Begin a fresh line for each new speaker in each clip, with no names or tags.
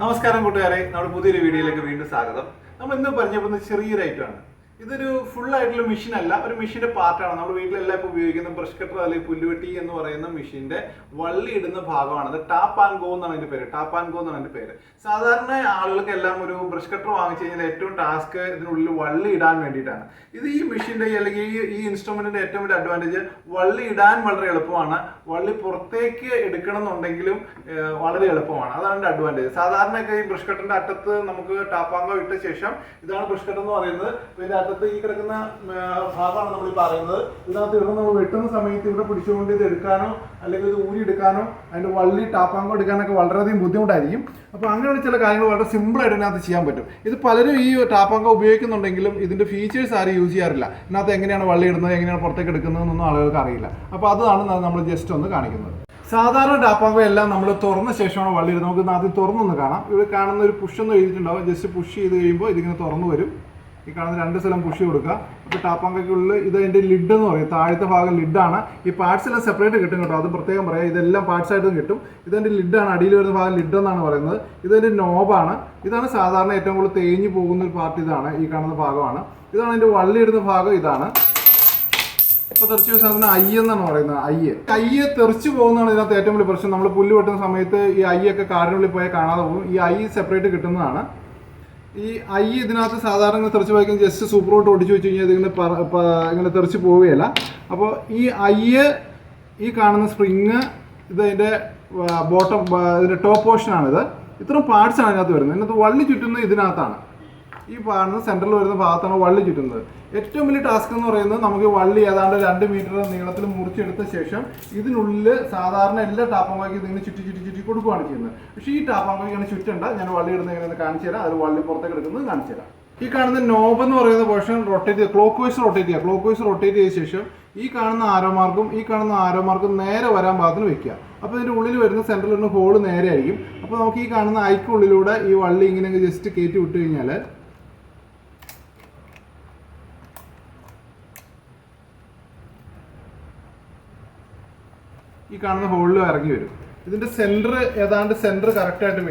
നമസ്കാരം കൂട്ടുകാരെ. നമ്മുടെ പുതിയൊരു വീഡിയോയിലേക്ക് വീണ്ടും സ്വാഗതം. നമ്മൾ ഇന്ന് പരിചയപ്പെടുന്ന ചെറിയൊരു ഐറ്റമാണ് ഇതൊരു ഫുൾ ആയിട്ടുള്ള മെഷീൻ അല്ല. ഒരു മെഷീന്റെ പാർട്ടാണ് നമ്മൾ വീട്ടിലെല്ലാം ഇപ്പോൾ ഉപയോഗിക്കുന്ന ബ്രഷ് കട്ടർ അല്ലെങ്കിൽ പുല്ലുവെട്ടി എന്ന് പറയുന്ന മെഷീന്റെ വള്ളി ഇടുന്ന ഭാഗമാണ്. അത് ടാപ്പ് ആൻഡ് ഗോ എന്നാണ് അതിന്റെ പേര്. ടാപ്പ് ആൻഡ് ഗോ എന്നാണ് അതിന്റെ പേര്. സാധാരണ ആളുകൾക്ക് എല്ലാം ഒരു ബ്രഷ് കട്ടർ വാങ്ങിച്ചു കഴിഞ്ഞാൽ ഏറ്റവും ടാസ്ക് ഇതിനുള്ളിൽ വള്ളി ഇടാൻ വേണ്ടിയിട്ടാണ്. ഇത് ഈ മെഷീന്റെ അല്ലെങ്കിൽ ഈ ഈ ഇൻസ്ട്രുമെന്റിന്റെ ഏറ്റവും വലിയ അഡ്വാന്റേജ് വള്ളി ഇടാൻ വളരെ എളുപ്പമാണ്. വള്ളി പുറത്തേക്ക് എടുക്കണം എന്നുണ്ടെങ്കിലും വളരെ എളുപ്പമാണ്. അതാണ് അതിന്റെ അഡ്വാന്റേജ് സാധാരണയൊക്കെ ഈ ബ്രഷ് കട്ടറിന്റെ അറ്റത്ത് നമുക്ക് ടാപ്പാങ്കോ ഇട്ട ശേഷം ഇതാണ് ബ്രഷ് കട്ടർ എന്ന് പറയുന്നത്. അറ്റത്ത് ഈ കിടക്കുന്ന ഭാഗമാണ് നമ്മൾ ഈ പറയുന്നത്. ഇതിനകത്ത് ഇവിടെ നമ്മൾ വെട്ടുന്ന സമയത്ത് ഇവിടെ പിടിച്ചുകൊണ്ട് ഇത് എടുക്കാനോ അല്ലെങ്കിൽ ഇത് ഊരി എടുക്കാനോ അതിന്റെ വള്ളി ടാപ്പാങ്കോ എടുക്കാനൊക്കെ വളരെയധികം ബുദ്ധിമുട്ടായിരിക്കും. അപ്പോൾ അങ്ങനെയുള്ള ചില കാര്യങ്ങൾ വളരെ സിമ്പിളായിട്ട് ഇതിനകത്ത് ചെയ്യാൻ പറ്റും. ഇത് പലരും ഈ ടാപ്പാങ്കോ ഉപയോഗിക്കുന്നുണ്ടെങ്കിലും ഇതിന്റെ ഫീച്ചേഴ്സ് ആരും യൂസ് ചെയ്യാറില്ല. ഇതിനകത്ത് എങ്ങനെയാണ് വള്ളി ഇടുന്നത് എങ്ങനെയാണ് പുറത്തേക്ക് എടുക്കുന്നതെന്നൊന്നും ആളുകൾക്ക് അറിയില്ല. അപ്പോൾ അതാണ് നമ്മൾ ജസ്റ്റ് ഒന്ന് കാണിക്കുന്നത്. സാധാരണ ടാപ്പാങ്കോ എല്ലാം നമ്മൾ തുറന്ന ശേഷമാണ് വള്ളി ഇടുന്നത്. നമുക്ക് ആദ്യം തുറന്നൊന്ന് കാണാം. ഇവിടെ കാണുന്ന ഒരു പുഷ് ഒന്ന് എഴുതിയിട്ടുണ്ടാവും. ജസ്റ്റ് പുഷ് ചെയ്ത് കഴിയുമ്പോൾ ഇതിങ്ങനെ തുറന്നു വരും. ഈ കാണുന്ന രണ്ട് സ്ഥലം പുഷ് കൊടുക്കുക. അപ്പോൾ ടാപ്പാങ്കയ്ക്കുള്ളിൽ ഇത് അതിന്റെ ലിഡ് എന്ന് പറയും. താഴത്തെ ഭാഗം ലിഡാണ് ഈ പാർട്സ് എല്ലാം സെപ്പറേറ്റ് കിട്ടും കേട്ടോ. അത് പ്രത്യേകം പറയാം. ഇതെല്ലാം പാർട്സ് ആയിട്ടും കിട്ടും. ഇതിന്റെ ലിഡാണ് അടിയിൽ വരുന്ന ഭാഗം ലിഡ് എന്നാണ് പറയുന്നത്. ഇതിന്റെ നോബാണ് ഇതാണ് സാധാരണ ഏറ്റവും കൂടുതൽ തേഞ്ഞു പോകുന്ന ഒരു പാർട്ട് ഇതാണ് ഈ കാണുന്ന ഭാഗമാണ്. ഇതാണ് അതിന്റെ വള്ളി ഇടുന്ന ഭാഗം ഇതാണ്. ഇപ്പൊ തെറിച്ച് ദിവസം അതിന് അയ്യ എന്നാണ് പറയുന്നത്. ഐ കയ്യെ തെറിച്ച് പോകുന്നതാണ് ഇതിനകത്ത് ഏറ്റവും വലിയ പ്രശ്നം. നമ്മൾ പുല്ല് വെട്ടുന്ന സമയത്ത് ഈ അയ്യൊക്കെ കാടിനുള്ളിൽ പോയാൽ കാണാതെ പോകും. ഈ ഐ സെപ്പറേറ്റ് കിട്ടുന്നതാണ്. ഈ ഐ ഇതിനകത്ത് സാധാരണ ഇങ്ങനെ തെറിച്ച് വായിക്കുന്ന ജസ്റ്റ് സൂപ്പർ ഔട്ട് ഒടിച്ചു വെച്ച് കഴിഞ്ഞാൽ ഇതിങ്ങനെ ഇങ്ങനെ തെറിച്ച് പോവുകയല്ല. അപ്പോൾ ഈ ഐ ഈ കാണുന്ന സ്പ്രിങ് ഇത് അതിന്റെ ബോട്ടം ഇതിന്റെ ടോപ്പ് പോർഷനാണിത് ഇത്രയും പാർട്സ് ആണ് ഇതിനകത്ത് വരുന്നത്. ഇതിനകത്ത് വള്ളി ചുറ്റുന്നത് ഇതിനകത്താണ്. ഈ കാണുന്ന സെന്ററിൽ വരുന്ന ഭാഗത്താണ് വള്ളി ചുറ്റുന്നത്. ഏറ്റവും വലിയ ടാസ്ക് എന്ന് പറയുന്നത് നമുക്ക് വള്ളി ഏതാണ്ട് രണ്ട് മീറ്റർ നീളത്തിൽ മുറിച്ചെടുത്ത ശേഷം ഇതിനുള്ളിൽ സാധാരണ എല്ലാ ടാപ്പങ്ങാക്കി ഇതിങ്ങനെ ചുറ്റി ചുറ്റി ചുറ്റി കൊടുക്കുകയാണ് ചെയ്യുന്നത്. പക്ഷേ ഈ ഇങ്ങനെ ചുറ്റണ്ട. ഞാൻ വള്ളി ഇടുന്ന എങ്ങനെ കാണിച്ചു തരാം. അത് വള്ളി പുറത്തേക്ക് എടുക്കുന്നത് കാണിച്ചു തരാം. ഈ കാണുന്ന നോബ് എന്ന് പറയുന്ന പോർഷൻ റൊട്ടേറ്റ് ചെയ്യുക ക്ലോക്ക് വൈസ് റൊട്ടേറ്റ് ചെയ്യുക ക്ലോക്ക് വൈസ് റൊട്ടേറ്റ് ചെയ്ത ശേഷം ഈ കാണുന്ന ആരോ മാർക്കും ഈ കാണുന്ന ആരോ മാർക്കും നേരെ വരാൻ ഭാഗത്തിന് വെക്കുക. അപ്പോൾ ഇതിന്റെ ഉള്ളിൽ വരുന്ന സെന്ററിൽ നിന്ന് ഹോൾ നേരെ ആയിരിക്കും. അപ്പോൾ നമുക്ക് ഈ കാണുന്ന ഐക്കുള്ളിലൂടെ ഈ വള്ളി ഇങ്ങനെ ജസ്റ്റ് കയറ്റി വിട്ട് കഴിഞ്ഞാൽ ഈ കാണുന്ന ഹോളിലും ഇറങ്ങി വരും. ഇതിന്റെ സെന്റർ ഏതാണ്ട് സെന്റർ കറക്റ്റ് ആയിട്ട്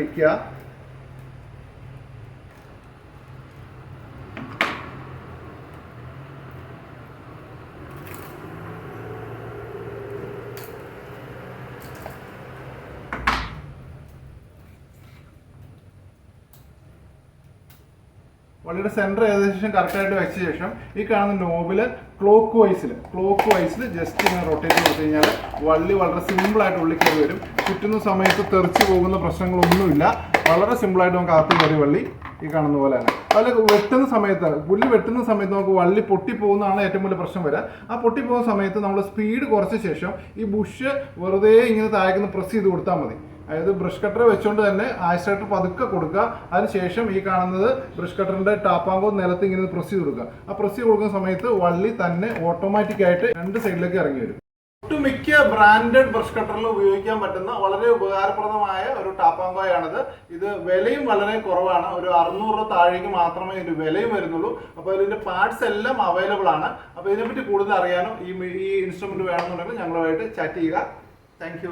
വള്ളിയുടെ സെന്റർ ഏകദേശം കറക്റ്റായിട്ട് വെച്ച ശേഷം ഈ കാണുന്ന നോബിൽ ക്ലോക്ക് വൈസിൽ ക്ലോക്ക് വൈസിൽ ജസ്റ്റ് ഇങ്ങനെ റൊട്ടേറ്റ് കൊടുത്തു കഴിഞ്ഞാൽ വള്ളി വളരെ സിമ്പിളായിട്ട് ഉള്ളിൽ കയറി വരും. ചുറ്റുന്ന സമയത്ത് തെറിച്ച് പോകുന്ന പ്രശ്നങ്ങളൊന്നുമില്ല. വളരെ സിമ്പിളായിട്ട് നമുക്ക് ആപ്പിൾ കയറി വള്ളി ഈ കാണുന്ന പോലെ തന്നെ. അതുപോലെ വെട്ടുന്ന സമയത്ത് പുല്ല് വെട്ടുന്ന സമയത്ത് നമുക്ക് വള്ളി പൊട്ടിപ്പോകുന്നതാണ് ഏറ്റവും വലിയ പ്രശ്നം വരിക ആ പൊട്ടിപ്പോകുന്ന സമയത്ത് നമ്മൾ സ്പീഡ് കുറച്ച ശേഷം ഈ ബുഷ് വെറുതെ ഇങ്ങനെ താഴേക്കുന്ന പ്രസ് ചെയ്ത് കൊടുത്താൽ മതി. അതായത് ബ്രഷ് കട്ടർ വെച്ചുകൊണ്ട് തന്നെ ആയിസായിട്ട് പതുക്കെ കൊടുക്കുക. അതിനുശേഷം ഈ കാണുന്നത് ബ്രഷ് കട്ടറിന്റെ ടാപ്പാങ്കോ നിലത്ത് ഇങ്ങനെ പ്രസ് ചെയ്ത് കൊടുക്കുക. ആ പ്രസ് ചെയ്ത് കൊടുക്കുന്ന സമയത്ത് വള്ളി തന്നെ ഓട്ടോമാറ്റിക് ആയിട്ട് രണ്ട് സൈഡിലേക്ക് ഇറങ്ങി വരും. ഒട്ടുമിക്ക ബ്രാൻഡഡ് ബ്രഷ് കട്ടറിൽ ഉപയോഗിക്കാൻ പറ്റുന്ന വളരെ ഉപകാരപ്രദമായ ഒരു ടാപ്പാങ്കോയാണിത് ഇത് വിലയും വളരെ കുറവാണ്. ഒരു അറുന്നൂറ് താഴേക്ക് മാത്രമേ ഇതിന്റെ വിലയും വരുന്നുള്ളൂ. അപ്പോൾ ഇതിന്റെ പാർട്സ് എല്ലാം അവൈലബിൾ ആണ്. അപ്പോൾ ഇതിനെപ്പറ്റി കൂടുതൽ അറിയാനും ഈ ഈ ഇൻസ്ട്രുമെന്റ് വേണമെന്നുണ്ടെങ്കിൽ ഞങ്ങളുമായിട്ട് ചാറ്റ് ചെയ്യുക. താങ്ക്